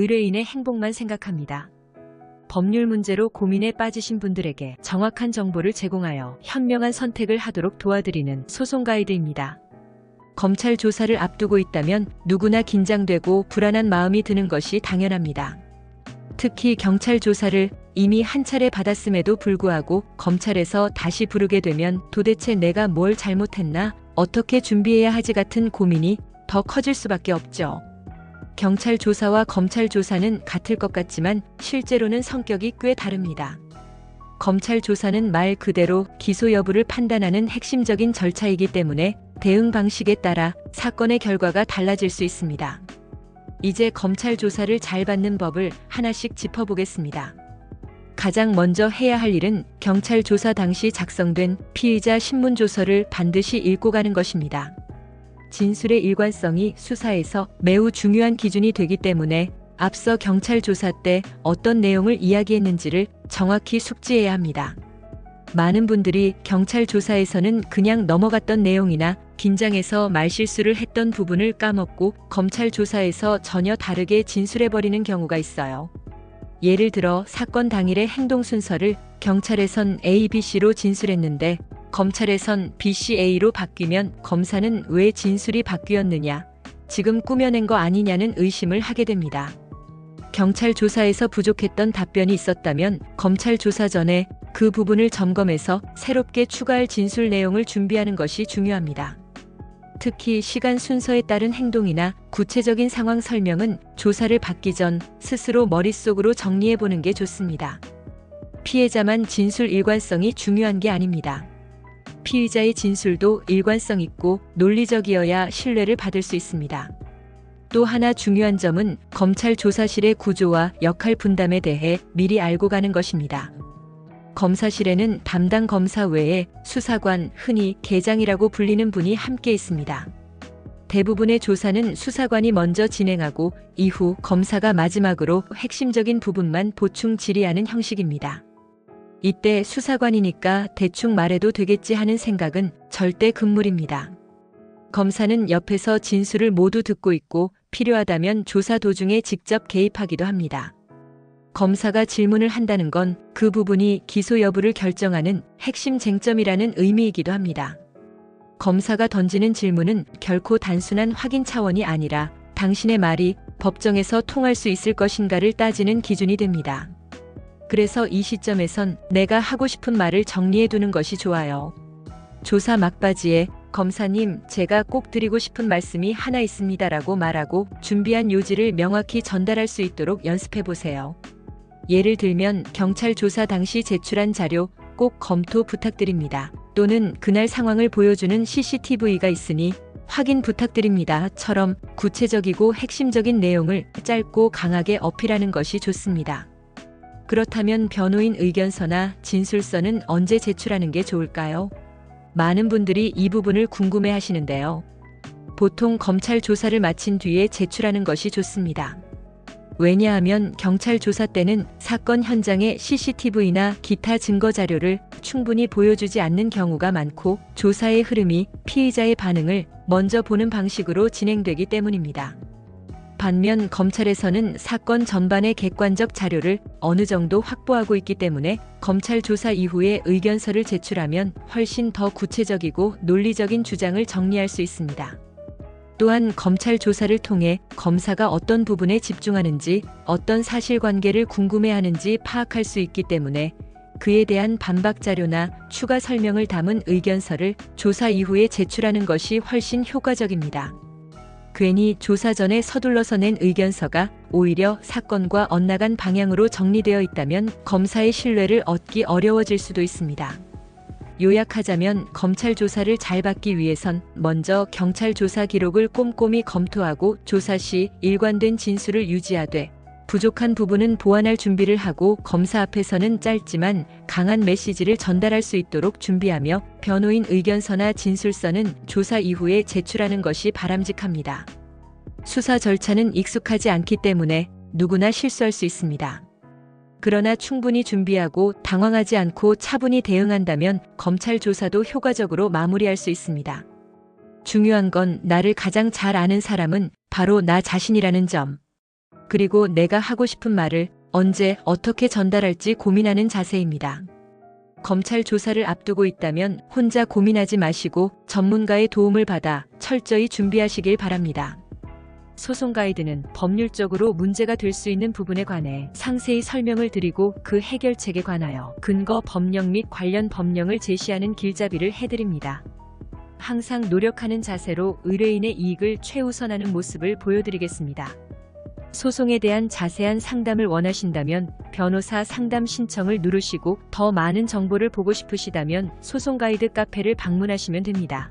의뢰인의 행복만 생각합니다. 법률 문제로 고민에 빠지신 분들에게 정확한 정보를 제공하여 현명한 선택을 하도록 도와드리는 소송 가이드입니다. 검찰 조사를 앞두고 있다면 누구나 긴장되고 불안한 마음이 드는 것이 당연합니다. 특히 경찰 조사를 이미 한 차례 받았음에도 불구하고 검찰에서 다시 부르게 되면 도대체 내가 뭘 잘못했나, 어떻게 준비해야 하지 같은 고민이 더 커질 수밖에 없죠. 경찰 조사와 검찰 조사는 같을 것 같지만 실제로는 성격이 꽤 다릅니다. 검찰 조사는 말 그대로 기소 여부를 판단하는 핵심적인 절차이기 때문에 대응 방식에 따라 사건의 결과가 달라질 수 있습니다. 이제 검찰 조사를 잘 받는 법을 하나씩 짚어보겠습니다. 가장 먼저 해야 할 일은 경찰 조사 당시 작성된 피의자 신문 조서를 반드시 읽고 가는 것입니다. 진술의 일관성이 수사에서 매우 중요한 기준이 되기 때문에 앞서 경찰 조사 때 어떤 내용을 이야기했는지를 정확히 숙지해야 합니다. 많은 분들이 경찰 조사에서는 그냥 넘어갔던 내용이나 긴장해서 말실수를 했던 부분을 까먹고 검찰 조사에서 전혀 다르게 진술해버리는 경우가 있어요. 예를 들어 사건 당일의 행동 순서를 경찰에선 A, B, C로 진술했는데 검찰에선 B, C, A로 바뀌면 검사는 왜 진술이 바뀌었느냐, 지금 꾸며낸 거 아니냐는 의심을 하게 됩니다. 경찰 조사에서 부족했던 답변이 있었다면 검찰 조사 전에 그 부분을 점검해서 새롭게 추가할 진술 내용을 준비하는 것이 중요합니다. 특히 시간 순서에 따른 행동이나 구체적인 상황 설명은 조사를 받기 전 스스로 머릿속으로 정리해 보는 게 좋습니다. 피해자만 진술 일관성이 중요한 게 아닙니다. 피의자의 진술도 일관성 있고 논리적이어야 신뢰를 받을 수 있습니다. 또 하나 중요한 점은 검찰 조사실의 구조와 역할 분담에 대해 미리 알고 가는 것입니다. 검사실에는 담당 검사 외에 수사관, 흔히 계장이라고 불리는 분이 함께 있습니다. 대부분의 조사는 수사관이 먼저 진행하고 이후 검사가 마지막으로 핵심적인 부분만 보충 질의하는 형식입니다. 이때 수사관이니까 대충 말해도 되겠지 하는 생각은 절대 금물입니다. 검사는 옆에서 진술을 모두 듣고 있고 필요하다면 조사 도중에 직접 개입하기도 합니다. 검사가 질문을 한다는 건 그 부분이 기소 여부를 결정하는 핵심 쟁점이라는 의미이기도 합니다. 검사가 던지는 질문은 결코 단순한 확인 차원이 아니라 당신의 말이 법정에서 통할 수 있을 것인가를 따지는 기준이 됩니다. 그래서 이 시점에선 내가 하고 싶은 말을 정리해 두는 것이 좋아요. 조사 막바지에 검사님, 제가 꼭 드리고 싶은 말씀이 하나 있습니다라고 말하고 준비한 요지를 명확히 전달할 수 있도록 연습해 보세요. 예를 들면 경찰 조사 당시 제출한 자료 꼭 검토 부탁드립니다. 또는 그날 상황을 보여주는 CCTV가 있으니 확인 부탁드립니다.처럼 구체적이고 핵심적인 내용을 짧고 강하게 어필하는 것이 좋습니다. 그렇다면 변호인 의견서나 진술서는 언제 제출하는 게 좋을까요? 많은 분들이 이 부분을 궁금해 하시는데요. 보통 검찰 조사를 마친 뒤에 제출하는 것이 좋습니다. 왜냐하면 경찰 조사 때는 사건 현장의 CCTV나 기타 증거 자료를 충분히 보여주지 않는 경우가 많고 조사의 흐름이 피의자의 반응을 먼저 보는 방식으로 진행되기 때문입니다. 반면 검찰에서는 사건 전반의 객관적 자료를 어느 정도 확보하고 있기 때문에 검찰 조사 이후에 의견서를 제출하면 훨씬 더 구체적이고 논리적인 주장을 정리할 수 있습니다. 또한 검찰 조사를 통해 검사가 어떤 부분에 집중하는지 어떤 사실관계를 궁금해하는지 파악할 수 있기 때문에 그에 대한 반박 자료나 추가 설명을 담은 의견서를 조사 이후에 제출하는 것이 훨씬 효과적입니다. 괜히 조사 전에 서둘러서 낸 의견서가 오히려 사건과 엇나간 방향으로 정리되어 있다면 검사의 신뢰를 얻기 어려워질 수도 있습니다. 요약하자면 검찰 조사를 잘 받기 위해선 먼저 경찰 조사 기록을 꼼꼼히 검토하고 조사 시 일관된 진술을 유지하되 부족한 부분은 보완할 준비를 하고 검사 앞에서는 짧지만 강한 메시지를 전달할 수 있도록 준비하며 변호인 의견서나 진술서는 조사 이후에 제출하는 것이 바람직합니다. 수사 절차는 익숙하지 않기 때문에 누구나 실수할 수 있습니다. 그러나 충분히 준비하고 당황하지 않고 차분히 대응한다면 검찰 조사도 효과적으로 마무리할 수 있습니다. 중요한 건 나를 가장 잘 아는 사람은 바로 나 자신이라는 점. 그리고 내가 하고 싶은 말을 언제 어떻게 전달할지 고민하는 자세입니다. 검찰 조사를 앞두고 있다면 혼자 고민하지 마시고 전문가의 도움을 받아 철저히 준비하시길 바랍니다. 소송 가이드는 법률적으로 문제가 될 수 있는 부분에 관해 상세히 설명을 드리고 그 해결책에 관하여 근거 법령 및 관련 법령을 제시하는 길잡이를 해드립니다. 항상 노력하는 자세로 의뢰인의 이익을 최우선하는 모습을 보여드리겠습니다. 소송에 대한 자세한 상담을 원하신다면 변호사 상담 신청을 누르시고 더 많은 정보를 보고 싶으시다면 소송 가이드 카페를 방문하시면 됩니다.